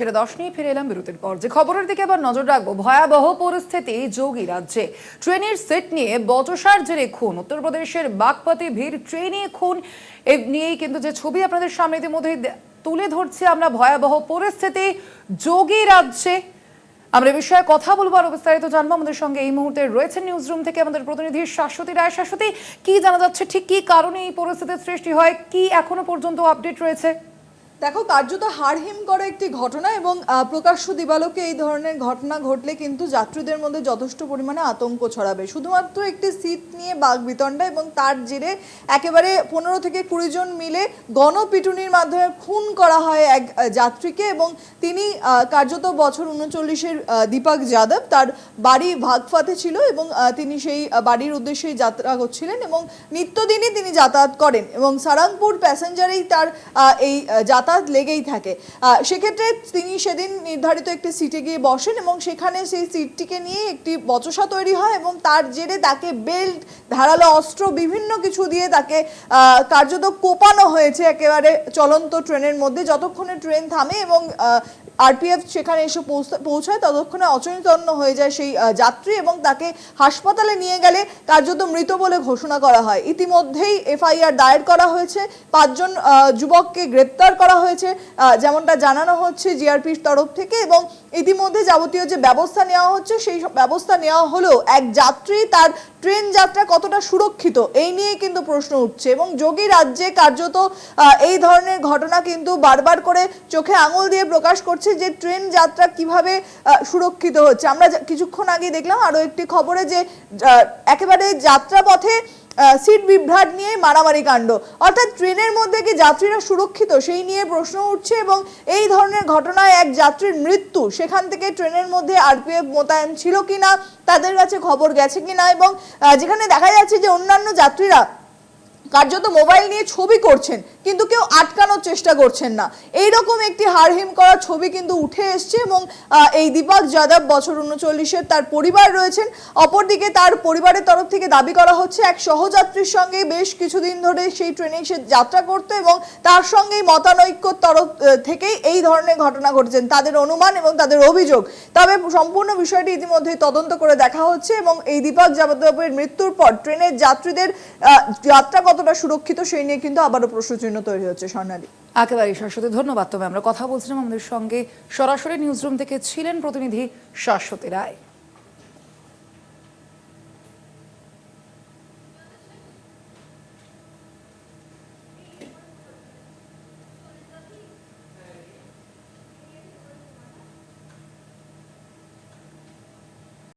সেটা দশ নিয়ে ফিরে এলাম বিরতির পর। যে খবরের দিকে আবার নজর রাখব, ভয়াবহ পরিস্থিতি যোগী রাজ্যে। ট্রেনের সেট নিয়ে বচসার জেরে খুন। উত্তরপ্রদেশের বাগপতি ভিড়, ট্রেনে খুন, এ নিয়েই কিন্তু যে ছবি আপনাদের সামনে ইতিমধ্যেই তুলে ধরছি আমরা, ভয়াবহ পরিস্থিতি যোগী রাজ্যে। আমরা এ বিষয়ে কথা বলব আর বিস্তারিত জানব। আমাদের সঙ্গে এই মুহূর্তে রয়েছেন নিউজ রুম থেকে আমাদের প্রতিনিধি শাশ্বতী রায়। শাশ্বতী, কি জানা যাচ্ছে, ঠিক কি কারণে এই পরিস্থিতির সৃষ্টি হয়? কি এখনও পর্যন্ত আপডেট রয়েছে? দেখো কার্যত হাড়হিম করা একটি ঘটনা এবং প্রকাশ্য দিবালোকে এই ধরনের ঘটনা ঘটলে কিন্তু যাত্রীদের মধ্যে যথেষ্ট পরিমাণে আতঙ্ক ছড়াবে। শুধুমাত্র একটি সিট নিয়ে বাঘ বিতণ্ডা এবং তার জেরে একেবারে পনেরো থেকে কুড়ি জন মিলে গণপিটুনির মাধ্যমে খুন করা হয় এক যাত্রীকে এবং তিনি কার্যত বছর উনচল্লিশের দীপক যাদব তার বাড়ি ভাগফাতে ছিল এবং তিনি সেই বাড়ির উদ্দেশ্যেই যাত্রা করছিলেন এবং নিত্যদিনই তিনি যাতায়াত করেন এবং সারাংপুর প্যাসেঞ্জারেই তার এই আহ, যাতায়াত লেগেই থাকে। সেক্ষেত্রে তিনি সেদিন নির্ধারিত একটি সিটে গিয়ে বসেন এবং সেখানে সেই সিটটিকে নিয়ে একটি বচসা তৈরি হয় এবং তার জেরে তাকে বেল্ট ধারালো অস্ত্র, বিভিন্ন কিছু দিয়ে তাকে কার্যত কোপানো হয়েছে একেবারে চলন্ত ট্রেনের মধ্যে। যতক্ষণে ট্রেন থামে এবং আরপিএফ সেখানে এসে পৌঁছ- পৌঁছায়, ততক্ষণে অচৈতন্য হয়ে যায় সেই যাত্রী এবং তাকে হাসপাতালে নিয়ে গেলে কার্যত মৃত বলে ঘোষণা করা হয়। ইতিমধ্যেই এফআইআর দায়ের করা হয়েছে। পাঁচজন যুবককে গ্রেপ্তার করা হয়েছে। যেমনটা জানানো হচ্ছে জিআরপির তরফ থেকে এবং ইতিমধ্যে যাবতীয় যে ব্যবস্থা নেওয়া হচ্ছে, সেই ব্যবস্থা নেওয়া হলেও এক যাত্রী তার ট্রেন যাত্রা কতটা সুরক্ষিত, এই নিয়ে কিন্তু প্রশ্ন উঠছে এবং যোগী রাজ্যে কার্যত এই ধরনের ঘটনা কিন্তু বারবার করে চোখে আঙুল দিয়ে প্রকাশ করছে যে ট্রেন যাত্রা কীভাবে সুরক্ষিত হচ্ছে। আমরা কিছুক্ষণ আগে দেখলাম আরও একটি খবরে যে একেবারে যাত্রাপথে সিট বিভ্রাট নিয়ে মারামারি কাণ্ড। অর্থাৎ ট্রেনের মধ্যে কি যাত্রীরা সুরক্ষিত? সেই নিয়ে প্রশ্ন উঠছে এবং এই ধরনের ঘটনায় এক যাত্রীর মৃত্যু। সেখান থেকে ট্রেনের মধ্যে আরপিএফ মোতায়েন ছিল কিনা, তাদের কাছে খবর গেছে কিনা এবং যেখানে দেখা যাচ্ছে যে অন্যান্য যাত্রীরা কার্যত মোবাইল নিয়ে ছবি করছেন কিন্তু কেউ আটকানোর চেষ্টা করছেন না। এই রকম একটি হারহিম করা ছবি কিন্তু উঠে এসছে এবং এই দীপক যাদব বছর উনচল্লিশের তার পরিবার রয়েছেন। অপরদিকে তার পরিবারের তরফ থেকে দাবি করা হচ্ছে, এক সহযাত্রীর সঙ্গে বেশ কিছুদিন ধরে সেই ট্রেনে সে যাত্রা করতো এবং তার সঙ্গেই মতানৈক্যর তরফ থেকেই এই ধরনের ঘটনা ঘটেছেন তাদের অনুমান এবং তাদের অভিযোগ। তবে সম্পূর্ণ বিষয়টি ইতিমধ্যেই তদন্ত করে দেখা হচ্ছে এবং এই দীপক যাদবের মৃত্যুর পর ট্রেনের যাত্রীদের যাত্রা কতটা সুরক্ষিত সেই নিয়ে কিন্তু আবারও প্রশ্নচিহ্ন তৈরি হচ্ছে স্বর্ণালী। একেবারে শাশ্বতী, ধন্যবাদ। তবে আমরা কথা বলছিলাম আমাদের সঙ্গে সরাসরি নিউজরুম থেকে ছিলেন প্রতিনিধি শাশ্বতী রায়।